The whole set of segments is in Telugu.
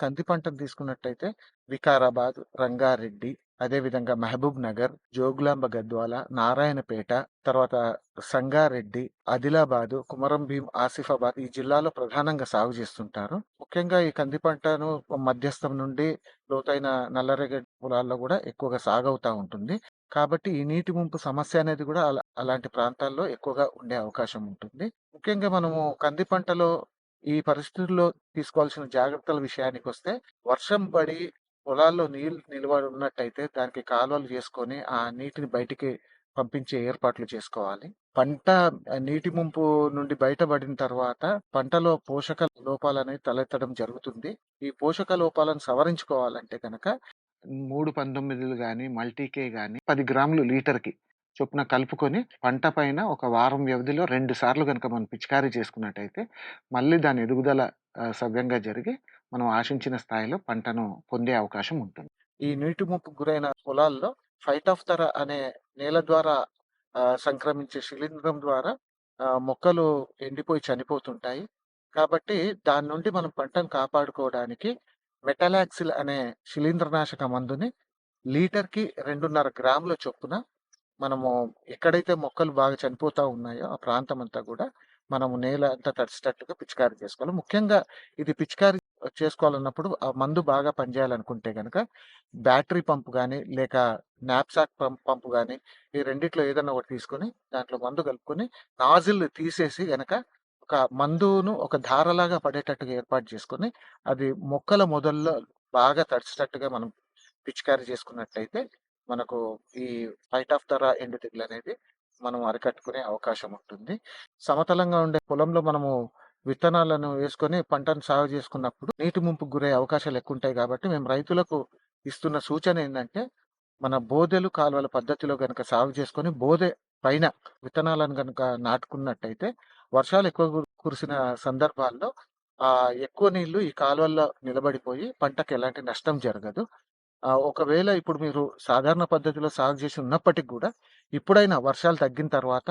కంది పంటను తీసుకున్నట్టయితే వికారాబాద్ రంగారెడ్డి అదేవిధంగా మహబూబ్ నగర్ జోగులాంబ గద్వాల నారాయణపేట తర్వాత సంగారెడ్డి ఆదిలాబాదు కుమరం భీం ఆసిఫాబాద్ ఈ జిల్లాలో ప్రధానంగా సాగు చేస్తుంటారు. ముఖ్యంగా ఈ కంది పంటను మధ్యస్థం నుండి లోతైన నల్లరేగడి పొలాల్లో కూడా ఎక్కువగా సాగవుతా ఉంటుంది. కాబట్టి ఈ నీటి ముంపు సమస్య అనేది కూడా అలా అలాంటి ప్రాంతాల్లో ఎక్కువగా ఉండే అవకాశం ఉంటుంది. ముఖ్యంగా మనము కంది పంటలో ఈ పరిస్థితుల్లో తీసుకోవాల్సిన జాగ్రత్తల విషయానికి వస్తే వర్షం పడి పొలాల్లో నీళ్ళు నిలబడి ఉన్నట్టయితే దానికి కాలువలు చేసుకొని ఆ నీటిని బయటికి పంపించే ఏర్పాట్లు చేసుకోవాలి. పంట నీటి ముంపు నుండి బయటపడిన తర్వాత పంటలో పోషక లోపాలని తలెత్తడం జరుగుతుంది. ఈ పోషక లోపాలను సవరించుకోవాలంటే కనుక మూడు పంతొమ్మిదిలు కానీ మల్టీకే కానీ పది గ్రాములు లీటర్కి చొప్పున కలుపుకొని పంట పైన ఒక వారం వ్యవధిలో రెండు సార్లు కనుక మనం పిచికారీ చేసుకున్నట్టయితే మళ్ళీ దాని ఎదుగుదల ఆ, సవ్యంగా జరిగి మనం ఆశించిన స్థాయిలో పంటను పొందే అవకాశం ఉంటుంది. ఈ నీటి ముప్పు గురైన పొలాల్లో ఫైట్ ఆఫ్ అనే నేల ద్వారా సంక్రమించే శిలీంధ్రం ద్వారా మొక్కలు ఎండిపోయి చనిపోతుంటాయి. కాబట్టి దాని నుండి మనం పంటను కాపాడుకోవడానికి మెటలాక్సిల్ అనే శిలీంద్రనాశక మందుని లీటర్కి రెండున్నర గ్రాముల చొప్పున మనము ఎక్కడైతే మొక్కలు బాగా చనిపోతూ ఉన్నాయో ఆ ప్రాంతం అంతా కూడా మనము నేల అంతా తడిచేటట్టుగా పిచికారీ చేసుకోవాలి. ముఖ్యంగా ఇది పిచికారీ చేసుకోవాలన్నప్పుడు ఆ మందు బాగా పనిచేయాలనుకుంటే కనుక బ్యాటరీ పంపు కానీ లేక నాప్సాక్ పంప్ పంపు కానీ ఈ రెండిట్లో ఏదైనా ఒకటి తీసుకొని దాంట్లో మందు కలుపుకొని నాజిల్ తీసేసి కనుక ఒక మందును ఒక ధారలాగా పడేటట్టుగా ఏర్పాటు చేసుకొని అది మొక్కల మొదల్లో బాగా తడిచేటట్టుగా మనం పిచికారీ చేసుకున్నట్టయితే మనకు ఈ ఫైట్ ఆఫ్ ధర ఎండు తెగులు అనేది మనం అరికట్టుకునే అవకాశం ఉంటుంది. సమతలంగా ఉండే పొలంలో మనము విత్తనాలను వేసుకొని పంటను సాగు చేసుకున్నప్పుడు నీటి ముంపుకు గురయ్యే అవకాశాలు ఎక్కువ ఉంటాయి కాబట్టి మేము రైతులకు ఇస్తున్న సూచన ఏంటంటే మన బోదెలు కాలువల పద్ధతిలో కనుక సాగు చేసుకొని బోదె పైన విత్తనాలను కనుక నాటుకున్నట్టయితే వర్షాలు ఎక్కువ కురిసిన సందర్భాల్లో ఆ ఎక్కువ నీళ్ళు ఈ కాలువల్లో నిలబడిపోయి పంటకు ఎలాంటి నష్టం జరగదు. ఒకవేళ ఇప్పుడు మీరు సాధారణ పద్ధతిలో సాగు చేసి ఉన్నప్పటికి కూడా ఇప్పుడైనా వర్షాలు తగ్గిన తర్వాత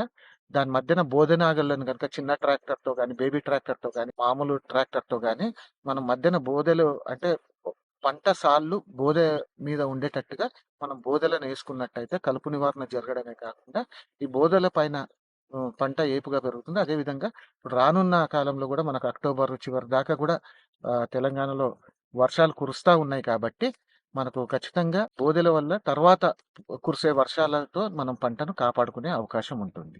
దాని మధ్యన బోధెనాగళ్ళను కనుక చిన్న ట్రాక్టర్తో కానీ బేబీ ట్రాక్టర్తో కానీ మామూలు ట్రాక్టర్తో కానీ మనం మధ్యన బోదెలు అంటే పంట సాళ్ళు బోదె మీద ఉండేటట్టుగా మనం బోదెలను వేసుకున్నట్టయితే కలుపు నివారణ జరగడమే కాకుండా ఈ బోదెల పైన పంట ఏపుగా పెరుగుతుంది. అదే విధంగా ఇప్పుడు రానున్న కాలంలో కూడా మనకు అక్టోబర్ చివరి దాకా కూడా తెలంగాణలో వర్షాలు కురుస్తూ ఉన్నాయి కాబట్టి మనకు ఖచ్చితంగా బోదెల వల్ల తర్వాత కురిసే వర్షాలతో మనం పంటను కాపాడుకునే అవకాశం ఉంటుంది.